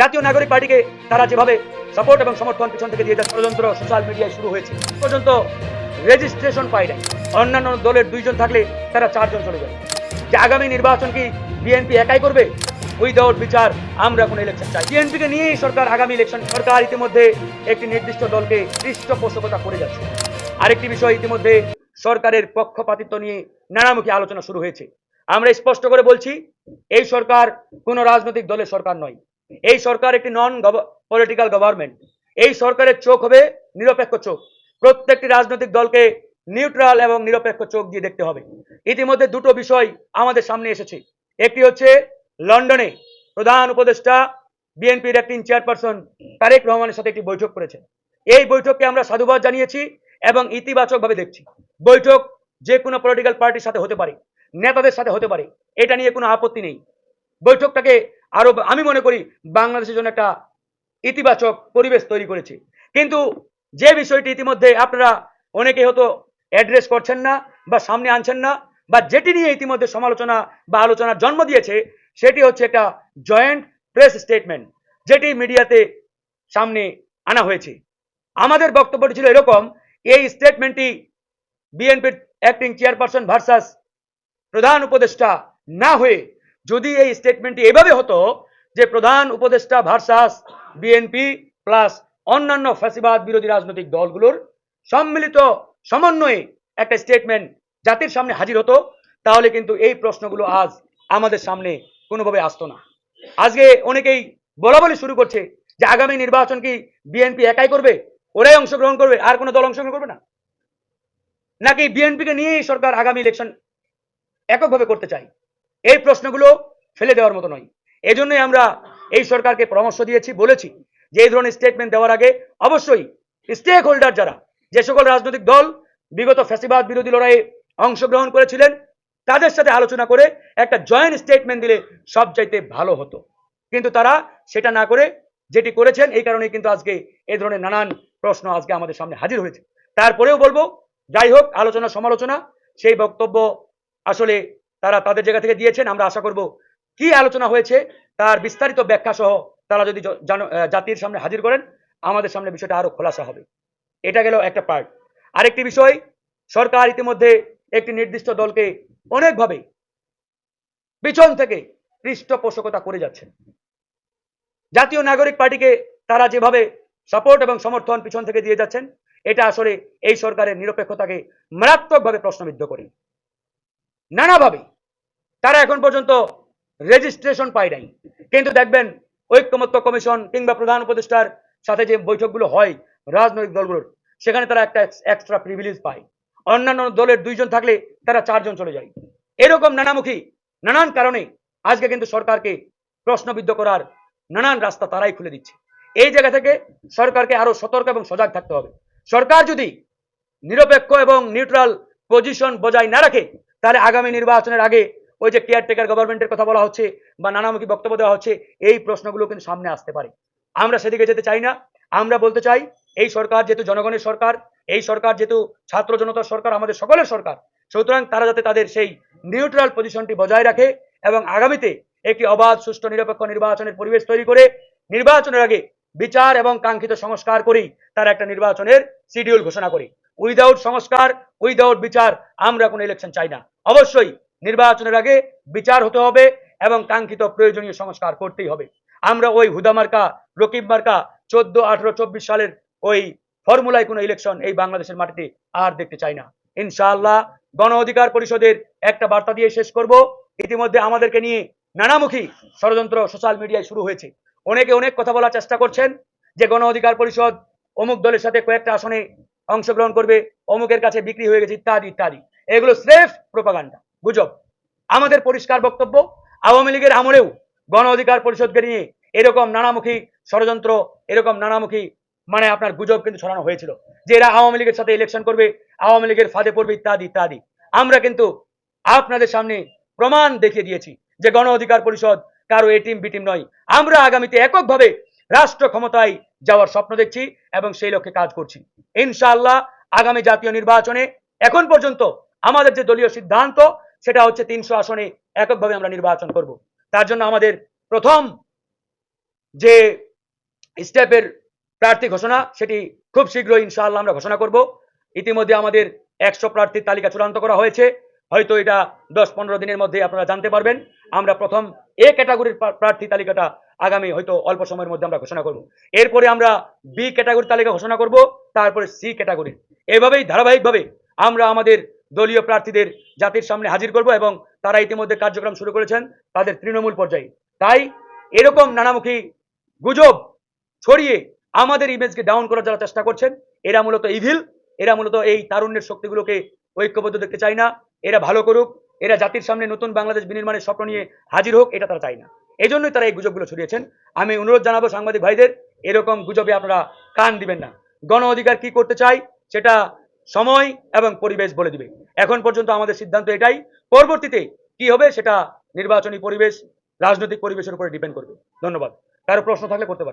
জাতীয় নাগরিক পার্টিকে তারা যেভাবে সাপোর্ট এবং সমর্থন পিছন থেকে দিয়ে যাচ্ছে ষড়যন্ত্র সোশ্যাল মিডিয়ায় শুরু হয়েছে। পর্যন্ত রেজিস্ট্রেশন পায় নাই। অন্যান্য দলের দুইজন থাকলে তারা চারজন চলে যাবে। যে আগামী নির্বাচন কি বিএনপি একাই করবে? উইদাউট বিচার, আমরা কোনো ইলেকশন চাই। বিএনপিকে নিয়েই সরকার, আগামী ইলেকশন সরকার ইতিমধ্যে একটি নির্দিষ্ট দলকে পৃষ্ঠপোষকতা করে যাচ্ছে। আরেকটি বিষয় ইতিমধ্যে সরকারের পক্ষপাতিত্ব নিয়ে নানামুখী আলোচনা শুরু হয়েছে। আমরা স্পষ্ট করে বলছি, এই সরকার কোনো রাজনৈতিক দলের সরকার নয়। এই সরকার একটি নন পলিটিক্যাল গভর্নমেন্ট এই সরকারের চোখ হবে নিরপেক্ষ চোখ। প্রত্যেকটি রাজনৈতিক দলকে নিউট্রাল এবং নিরপেক্ষ চোখ দিয়ে দেখতে হবে। ইতিমধ্যে দুটো বিষয় আমাদের সামনে এসেছে। একটি হচ্ছে লন্ডনে প্রধান উপদেষ্টা বিএনপির একটি চেয়ারপারসন তারেক রহমানের সাথে একটি বৈঠক করেছেন। এই বৈঠককে আমরা সাধুবাদ জানিয়েছি এবং ইতিবাচকভাবে দেখছি। বৈঠক যে কোনো পলিটিক্যাল পার্টির সাথে হতে পারে, নেতাদের সাথে হতে পারে, এটা নিয়ে কোনো আপত্তি নেই। বৈঠকটাকে আরও আমি মনে করি বাংলাদেশের জন্য একটা ইতিবাচক পরিবেশ তৈরি করেছে। কিন্তু যে বিষয়টি ইতিমধ্যে আপনারা অনেকে হয়তো অ্যাড্রেস করছেন না বা সামনে আনছেন না বা যেটি নিয়ে ইতিমধ্যে সমালোচনা বা আলোচনার জন্ম দিয়েছে, সেটি হচ্ছে একটা জয়েন্ট প্রেস স্টেটমেন্ট যেটি মিডিয়াতে সামনে আনা হয়েছে। আমাদের বক্তব্যটি ছিল এরকম, এই স্টেটমেন্টটি বিএনপির অ্যাক্টিং চেয়ারপারসন ভার্সাস প্রধান উপদেষ্টা না হয়ে যদি এই স্টেটমেন্টটি এভাবে হতো যে প্রধান উপদেষ্টা ভার্সাস বিএনপি প্লাস অন্যান্য ফ্যাসিবাদ বিরোধী রাজনৈতিক দলগুলোর সম্মিলিত সমন্বয়ে একটা স্টেটমেন্ট জাতির সামনে হাজির হতো, তাহলে কিন্তু এই প্রশ্নগুলো আজ আমাদের সামনে কোনোভাবে আসতো না। আজকে অনেকেই বলা বলি শুরু করছে যে আগামী নির্বাচন কি বিএনপি একাই করবে? ওরাই অংশগ্রহণ করবে, আর কোনো দল অংশগ্রহণ করবে না? নাকি বিএনপিকে নিয়েই সরকার আগামী ইলেকশন এককভাবে করতে চাই এই প্রশ্নগুলো ফেলে দেওয়ার মতো নয়। এজন্যই আমরা এই সরকারকে পরামর্শ দিয়েছি, বলেছি যে এই ধরনের স্টেটমেন্ট দেওয়ার আগে অবশ্যই স্টেক হোল্ডার যারা, যে সকল রাজনৈতিক দল বিগত ফ্যাসিবাদ বিরোধী লড়াইয়ে অংশগ্রহণ করেছিলেন, তাদের সাথে আলোচনা করে একটা জয়েন্ট স্টেটমেন্ট দিলে সবচাইতে ভালো হতো। কিন্তু তারা সেটা না করে যেটি করেছেন, এই কারণে কিন্তু আজকে এই ধরনের নানান প্রশ্ন আজকে আমাদের সামনে হাজির হয়েছে। তারপরেও বলব, যাই হোক আলোচনা সমালোচনা সেই বক্তব্য আসলে তারা তাদের জায়গা থেকে দিয়েছেন, আমরা আশা করব কি আলোচনা হয়েছে তার বিস্তারিত ব্যাখ্যা সহ তারা যদি জাতির সামনে হাজির করেন, আমাদের সামনে বিষয়টা আরও খোলাসা হবে। এটা গেল একটা পার্ট আরেকটি বিষয়, সরকার ইতিমধ্যে একটি নির্দিষ্ট দলকে অনেকভাবে পিছন থেকে পৃষ্ঠপোষকতা করে যাচ্ছেন জাতীয় নাগরিক পার্টিকে তারা যেভাবে সাপোর্ট এবং সমর্থন পিছন থেকে দিয়ে যাচ্ছেন, এটা আসলে এই সরকারের নিরপেক্ষতাকে মারাত্মকভাবে প্রশ্নবিদ্ধ করে। নানাভাবে তারা এখন পর্যন্ত রেজিস্ট্রেশন পায় নাই। কিন্তু দেখবেন, ঐক্যমত্য কমিশন কিংবা প্রধান উপদেষ্টার সাথে যে বৈঠকগুলো হয় রাজনৈতিক দলগুলোর, সেখানে তারা একটা এক্সট্রা প্রিভিলেজ পায়। অন্যান্য দলের দুইজন থাকলে তারা চারজন চলে যায়। এরকম নানামুখী, নানান কারণে আজকে কিন্তু সরকারকে প্রশ্নবিদ্ধ করার নানান রাস্তা তারাই খুলে দিচ্ছে। এই জায়গা থেকে সরকারকে আরও সতর্ক এবং সজাগ থাকতে হবে। সরকার যদি নিরপেক্ষ এবং নিউট্রাল পজিশন বজায় না রাখে, তাহলে আগামী নির্বাচনের আগে ওই যে কেয়ারটেকার গভর্নমেন্টের কথা বলা হচ্ছে বা নানামুখী বক্তব্য দেওয়া হচ্ছে, এই প্রশ্নগুলো কিন্তু সামনে আসতে পারে। আমরা সেদিকে যেতে চাই না। আমরা বলতে চাই, এই সরকার যেহেতু জনগণের সরকার, এই সরকার যেহেতু ছাত্র জনতার সরকার, আমাদের সকলের সরকার, সুতরাং তারা যাতে তাদের সেই নিউট্রাল পজিশনটি বজায় রাখে এবং আগামীতে একটি অবাধ, সুষ্ঠু, নিরপেক্ষ নির্বাচনের পরিবেশ তৈরি করে নির্বাচনের আগে বিচার এবং কাঙ্ক্ষিত সংস্কার করেই তারা একটা নির্বাচনের শিডিউল ঘোষণা করে। উইদাউট সংস্কার উইদাউট বিচার, আমরা কোনো ইলেকশন চাই না। অবশ্যই নির্বাচনের আগে বিচার হতে হবে এবং কাঙ্ক্ষিত প্রয়োজনীয় সংস্কার করতেই হবে। আমরা ওই হুদা মার্কা, রকিব মার্কা, চোদ্দ, আঠারো, চব্বিশ সালের ওই ফর্মুলায় কোনো ইলেকশন এই বাংলাদেশের মাটিতে আর দেখতে চাই না। ইনশাআল্লাহ গণ অধিকার পরিষদের একটা বার্তা দিয়ে শেষ করব। ইতিমধ্যে আমাদেরকে নিয়ে নানামুখী ষড়যন্ত্র সোশ্যাল মিডিয়ায় শুরু হয়েছে। অনেকে অনেক কথা বলার চেষ্টা করছেন যে গণ অধিকার পরিষদ অমুক দলের সাথে কয়েকটা আসনে অংশগ্রহণ করবে, অমুকের কাছে বিক্রি হয়ে গেছে ইত্যাদি ইত্যাদি। এগুলো স্রেফ প্রোপাগান্ডা গুজব। আমাদের পরিষ্কার বক্তব্য, আওয়ামী লীগের আমলেও গণ অধিকার পরিষদকে নিয়ে এরকম নানামুখী ষড়যন্ত্র, এরকম নানামুখী মানে আপনার গুজব কিন্তু ছড়ানো হয়েছিল। যে এরা আওয়ামী লীগের সাথে ইলেকশন করবে, আওয়ামী লীগের ফাঁদে পড়বে ইত্যাদি ইত্যাদি। আমরা কিন্তু আপনাদের সামনে প্রমাণ দেখিয়ে দিয়েছি যে গণ অধিকার পরিষদ কারও এ টিম বিটিম নয়। আমরা আগামীতে এককভাবে রাষ্ট্র ক্ষমতায় যাওয়ার স্বপ্ন দেখছি এবং সেই লক্ষ্যে কাজ করছি। ইনশাআল্লাহ আগামী জাতীয় নির্বাচনে এখন পর্যন্ত আমাদের যে দলীয় সিদ্ধান্ত সেটা হচ্ছে তিনশো আসনে এককভাবে আমরা নির্বাচন করব। তার জন্য আমাদের প্রথম যে স্টেপের প্রার্থী ঘোষণা, সেটি খুব শীঘ্রই ইনশাআল্লাহ আমরা ঘোষণা করব। ইতিমধ্যে আমাদের একশো প্রার্থীর তালিকা চূড়ান্ত করা হয়েছে। হয়তো এটা দশ পনেরো দিনের মধ্যে আপনারা জানতে পারবেন। আমরা প্রথম এ ক্যাটাগরির প্রা- প্রার্থী তালিকাটা আগামী হয়তো অল্প সময়ের মধ্যে আমরা ঘোষণা করব। এরপরে আমরা বি ক্যাটাগরির তালিকা ঘোষণা করব, তারপরে সি ক্যাটাগরির। এভাবেই ধারাবাহিকভাবে আমরা আমাদের দলীয় প্রার্থীদের জাতির সামনে হাজির করব এবং তারা ইতিমধ্যে কার্যক্রম শুরু করেছেন তাদের তৃণমূল পর্যায়ে। তাই এরকম নানামুখী গুজব ছড়িয়ে আমাদের ইমেজকে ডাউন করার যারা চেষ্টা করছেন, এরা মূলত ইভিল এরা মূলত এই তারুণ্যের শক্তিগুলোকে ঐক্যবদ্ধ দেখতে চায় না। এরা ভালো করুক, এরা জাতির সামনে নতুন বাংলাদেশ বিনির্মাণের স্বপ্ন নিয়ে হাজির হোক, এটা তারা চায় না। এই জন্যই তারা এই গুজবগুলো ছড়িয়েছেন। আমি অনুরোধ জানাব সাংবাদিক ভাইদের, এরকম গুজবে আপনারা কান দিবেন না। গণ অধিকার কি করতে চাই সেটা সময় এবং পরিবেশ বলে দিবে। এখন পর্যন্ত আমাদের সিদ্ধান্ত এটাই। পরবর্তীতে কি হবে সেটা নির্বাচনী পরিবেশ, রাজনৈতিক পরিবেশের উপরে ডিপেন্ড করবে। ধন্যবাদ। কারও প্রশ্ন থাকলে করতে পারে